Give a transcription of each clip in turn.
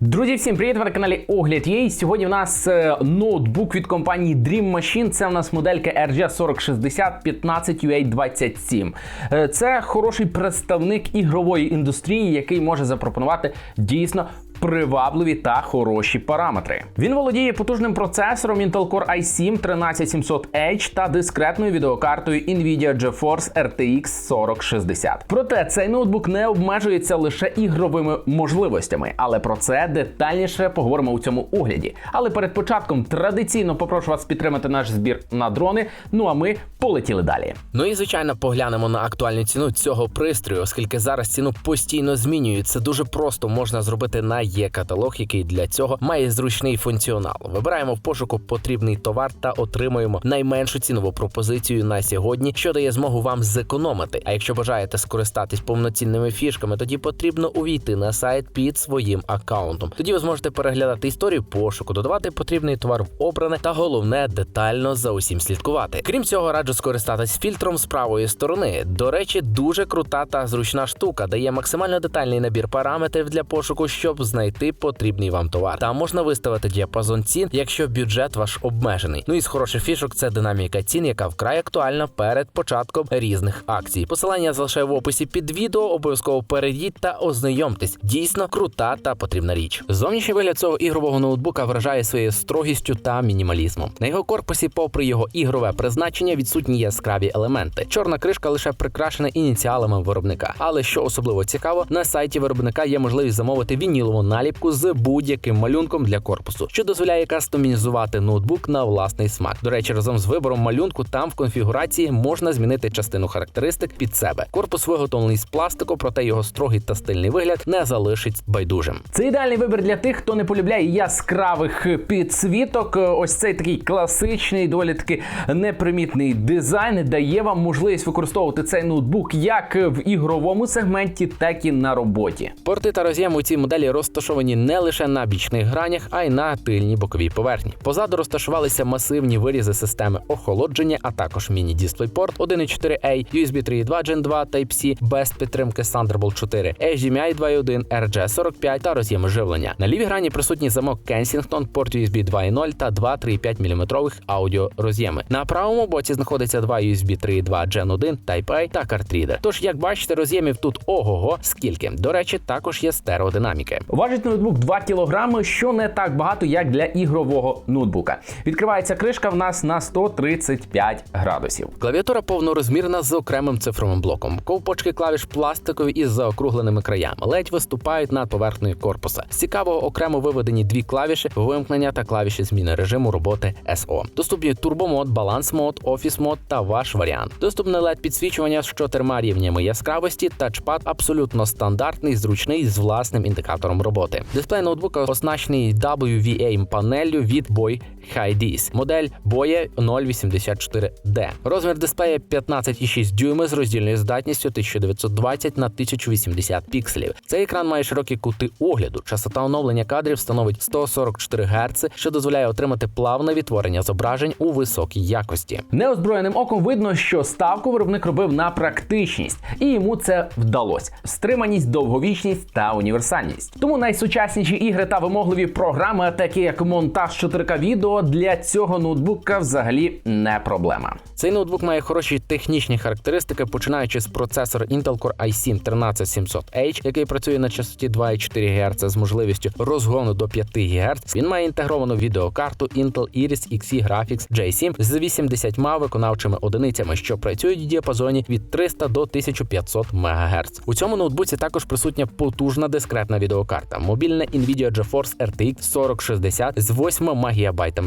Друзі, всім привіт! Ви на каналі Огляд Є. Сьогодні в нас е, ноутбук від компанії Dream Machine. Це в нас моделька RG 4060 15UA27. Е, Це хороший представник ігрової індустрії, який може запропонувати дійсно. Привабливі та хороші параметри. Він володіє потужним процесором Intel Core i7 13700H та дискретною відеокартою Nvidia GeForce RTX 4060. Проте цей ноутбук не обмежується лише ігровими можливостями, але про це детальніше поговоримо у цьому огляді. Але перед початком традиційно попрошу вас підтримати наш збір на дрони. Ну а ми полетіли далі. Ну і звичайно поглянемо на актуальну ціну цього пристрою, оскільки зараз ціну постійно змінюють. Це дуже просто можна зробити на є каталог, який для цього має зручний функціонал. Вибираємо в пошуку потрібний товар та отримуємо найменшу цінову пропозицію на сьогодні, що дає змогу вам зекономити. А якщо бажаєте скористатись повноцінними фішками, тоді потрібно увійти на сайт під своїм аккаунтом. Тоді ви зможете переглядати історію пошуку, додавати потрібний товар в обране та головне детально за усім слідкувати. Крім цього, раджу скористатись фільтром з правої сторони. До речі, дуже крута та зручна штука, дає максимально детальний набір параметрів для пошуку, щоб знайти потрібний вам товар. Там можна виставити діапазон цін, якщо бюджет ваш обмежений. Ну і з хороших фішок це динаміка цін, яка вкрай актуальна перед початком різних акцій. Посилання залишаю в описі під відео. Обов'язково перейдіть та ознайомтесь. Дійсно крута та потрібна річ. Зовнішній вигляд цього ігрового ноутбука вражає своєю строгістю та мінімалізмом. На його корпусі, попри його ігрове призначення, відсутні яскраві елементи. Чорна кришка лише прикрашена ініціалами виробника. Але що особливо цікаво, на сайті виробника є можливість замовити вінілову наліпку з будь-яким малюнком для корпусу, що дозволяє кастомізувати ноутбук на власний смак. До речі, разом з вибором малюнку там в конфігурації можна змінити частину характеристик під себе. Корпус виготовлений з пластику, проте його строгий та стильний вигляд не залишить байдужим. Це ідеальний вибір для тих, хто не полюбляє яскравих підсвіток. Ось цей такий класичний, доволі таки непримітний дизайн дає вам можливість використовувати цей ноутбук як в ігровому сегменті, так і на роботі. Порти та роз'єми у цій моделі розташовані не лише на бічних гранях, а й на тильній боковій поверхні. Позаду розташувалися масивні вирізи системи охолодження, а також міні-дисплейпорт 1.4A, USB 3.2 Gen 2 Type-C без підтримки Thunderbolt 4, HDMI 2.1, RJ45 та роз'єми живлення. На лівій грані присутній замок Kensington, порт USB 2.0 та два 3.5 мм аудіороз'єми. На правому боці знаходиться два USB 3.2 Gen 1 Type-A та картрідер. Тож, як бачите, роз'ємів тут ого-го скільки. До речі, також є стереодинаміки. Важить ноутбук 2 кг, що не так багато, як для ігрового ноутбука. Відкривається кришка в нас на 135 градусів. Клавіатура повнорозмірна з окремим цифровим блоком. Ковпочки клавіш пластикові із заокругленими краями, ледь виступають над поверхнею корпуса. З цікавого окремо виведені дві клавіші вимкнення та клавіші зміни режиму роботи SO. Доступні турбомод, баланс мод, офіс мод та ваш варіант. Доступне led підсвічування з чотирма рівнями яскравості. Тачпад абсолютно стандартний, зручний з власним індикатором роботи. Дисплей ноутбука оснащений WVA панеллю від Boy HiDis. Модель Boye 084D. Розмір дисплея 15,6 дюйми з роздільною здатністю 1920 на 1080 пікселів. Цей екран має широкі кути огляду. Частота оновлення кадрів становить 144 Гц, що дозволяє отримати плавне відтворення зображень у високій якості. Неозброєним оком видно, що ставку виробник робив на практичність, і йому це вдалося: стриманість, довговічність та універсальність. Тому найсучасніші ігри та вимогливі програми, такі як монтаж 4К відео, для цього ноутбука взагалі не проблема. Цей ноутбук має хороші технічні характеристики, починаючи з процесора Intel Core i7 13700H, який працює на частоті 2,4 ГГц з можливістю розгону до 5 ГГц. Він має інтегровану відеокарту Intel Iris Xe Graphics J7 з 80 виконавчими одиницями, що працюють в діапазоні від 300 до 1500 МГц. У цьому ноутбуці також присутня потужна дискретна відеокарта, мобільна Nvidia GeForce RTX 4060 з 8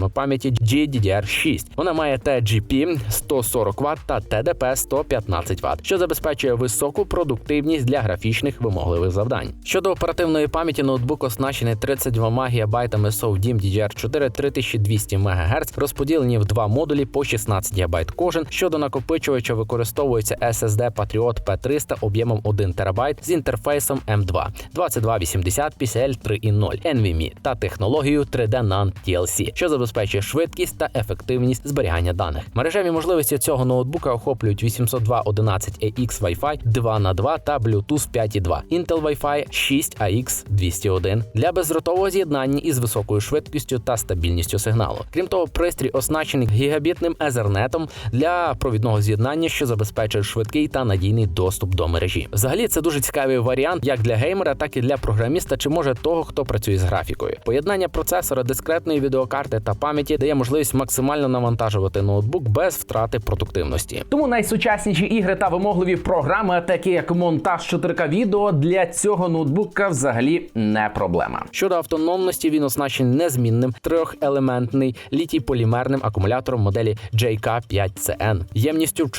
Пам'яті GDDR6. Вона має TGP 140 Вт та TDP 115 Вт, що забезпечує високу продуктивність для графічних вимогливих завдань. Щодо оперативної пам'яті, ноутбук оснащений 32 ГБ SODIMM DDR4 3200 МГц, розподілені в два модулі по 16 ГБ кожен. Щодо накопичувача використовується SSD Patriot P300 об'ємом 1 ТБ з інтерфейсом M2 2280 PCL 3.0 NVMe та технологією 3D NAND TLC, що забезпечує забезпечує швидкість та ефективність зберігання даних. Мережеві можливості цього ноутбука охоплюють 802.11ax Wi-Fi 2 на 2 та Bluetooth 5.2, Intel Wi-Fi 6 AX 201 для бездротового з'єднання із високою швидкістю та стабільністю сигналу. Крім того, пристрій оснащений гігабітним Ethernet для провідного з'єднання, що забезпечує швидкий та надійний доступ до мережі. Взагалі, це дуже цікавий варіант як для геймера, так і для програміста, чи може того, хто працює з графікою. Поєднання процесора, дискретної відеокарти та пам'яті дає можливість максимально навантажувати ноутбук без втрати продуктивності. Тому найсучасніші ігри та вимогливі програми, такі як монтаж 4К відео, для цього ноутбука взагалі не проблема. Щодо автономності, він оснащений незмінним трьохелементний літій-полімерним акумулятором моделі JK5CN ємністю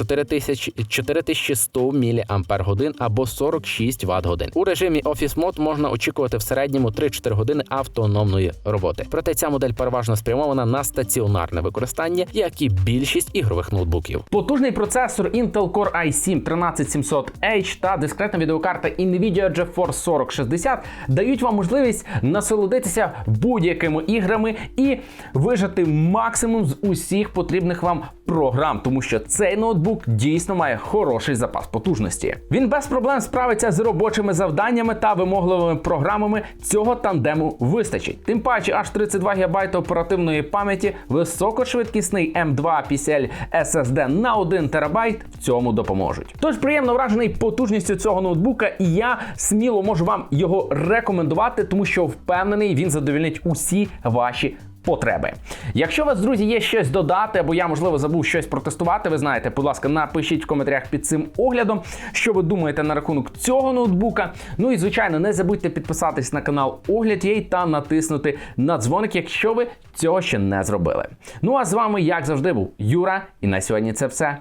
4100 мАч або 46 Вт годин. У режимі Office Mode можна очікувати в середньому 3-4 години автономної роботи. Проте ця модель переважно спрямована на стаціонарне використання, як і більшість ігрових ноутбуків. Потужний процесор Intel Core i7 13700H та дискретна відеокарта Nvidia GeForce 4060 дають вам можливість насолодитися будь-якими іграми і вижати максимум з усіх потрібних вам програм, тому що цей ноутбук дійсно має хороший запас потужності. Він без проблем справиться з робочими завданнями та вимогливими програмами. Цього тандему вистачить. Тим паче, аж 32 ГБ оперативної пам'яті, високошвидкісний M2 PCL SSD на 1 ТБ в цьому допоможуть. Тож приємно вражений потужністю цього ноутбука, і я сміло можу вам його рекомендувати, тому що впевнений, він задовільнить усі ваші. Потреби. Якщо у вас, друзі, є щось додати, або я, можливо, забув щось протестувати, ви знаєте, будь ласка, напишіть в коментарях під цим оглядом, що ви думаєте на рахунок цього ноутбука. Ну і звичайно, не забудьте підписатись на канал Огляд Єй та натиснути на дзвоник, якщо ви цього ще не зробили. Ну а з вами, як завжди, був Юра, і на сьогодні це все.